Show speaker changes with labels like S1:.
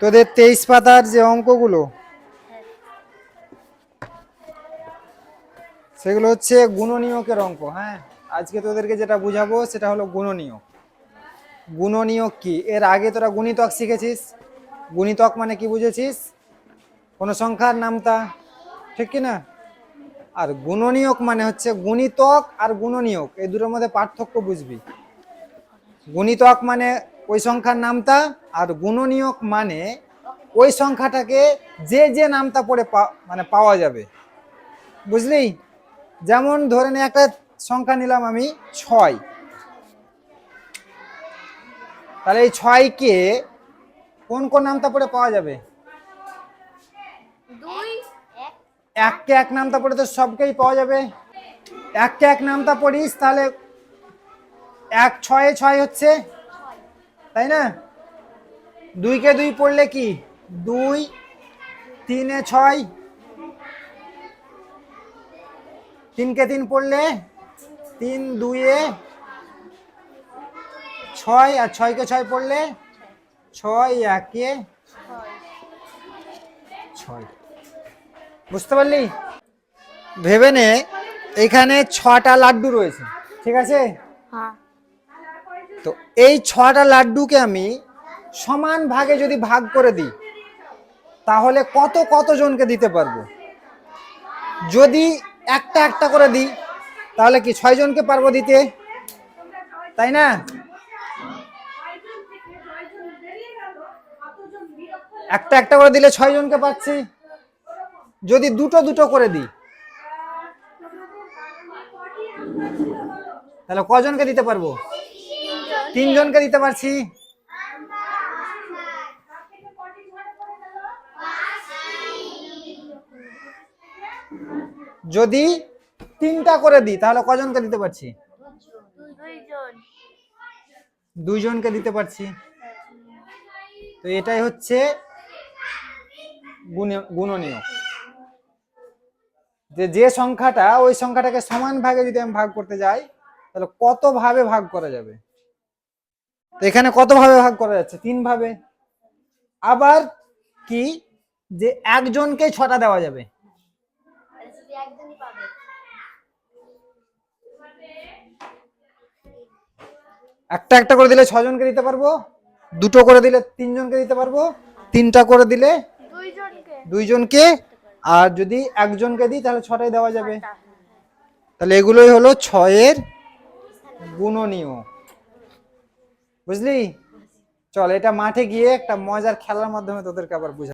S1: তোদের তেইশ পাতার যে অঙ্কগুলো, সেগুলো হচ্ছে গুণনীয়কের অঙ্ক হ্যাঁ? আজকে তোদেরকে যেটা বুঝাবো সেটা হলো গুণনীয়ক। গুণনীয়ক কি? এর আগে তোরা গুণিতক শিখেছিস। গুণিতক মানে কি বুঝেছিস? কোনো সংখ্যার নামতা, ঠিক কি না? আর গুণনীয়ক মানে হচ্ছে গুণিতক আর গুণনীয়ক, এই দুটোর মধ্যে পার্থক্য বুঝবি। গুণিতক মানে ওই সংখ্যার নামতা আর গুণনীয়ক মানে ওই সংখ্যাটাকে যে যে নামতা পড়ে পা- মানে পাওয়া যাবে। বুঝলি? যেমন ধরে নে একটা সংখ্যা নিলাম আমি ছয়। তাহলে এই ছয়কে কোন কোন নামতা পড়ে পাওয়া যাবে? এককে এক নামতা পড়ে তো সবকেই পাওয়া যাবে। এককে এক নামতা পড়িস তাহলে এক ছয়ে ছয় হচ্ছে। তাই না? দুইকে দুই পড়লে কি? দুই, তিনে ছয়। তিনকে তিন পড়লে তিন দুইয়ে ছয়, আর ছয়কে ছয় পড়লে ছয়, একে
S2: ছয়।
S1: বুঝতে পারলি? ভেবে নে, এখানে ছটা লাড্ডু রয়েছে, ঠিক আছে?
S2: হ্যাঁ।
S1: তো এই ছটা লাড্ডুকে আমি সমান ভাগে যদি ভাগ করে দিই, তাহলে কত কতজনকে দিতে পারব? যদি একটা একটা করে দিই, তাহলে কি ছয় জনকে পারব দিতে? তাই না? একটা একটা করে দিলে ছয় জনকে পাচ্ছি। যদি দুটো দুটো করে দিই, তাহলে কজনকে দিতে পারব? তিনজনকে দিতে পারছি। যদি তিনটা করে দিই, তাহলে কজনকে দিতে পারছি? দুইজনকে দিতে পারছি। তো এটাই হচ্ছে গুণ- গুণনীয়ক। যে যে সংখ্যাটা, ওই সংখ্যাটাকে সমান ভাগে যদি আমি ভাগ করতে যাই, তাহলে কত ভাবে ভাগ করা যাবে? তো এখানে কত ভাবে ভাগ করা যাচ্ছে? তিন ভাবে আবার কি? যে একজনকে ছটা দেওয়া যাবে। একটা একটা করে দিলে ছজনকে দিতে পারব। দুটো করে দিলে তিনজনকে দিতে পারব। তিনটা করে দিলে
S2: দুইজনকে।
S1: আর যদি একজনকে দিই তাহলে ছটাই দেওয়া যাবে। তাহলে এগুলোই হলো ছয়ের গুণনীয়। বুঝলি? চল এটা মাঠে গিয়ে একটা মজার খেলার মাধ্যমে তোদেরকে আবার বুঝা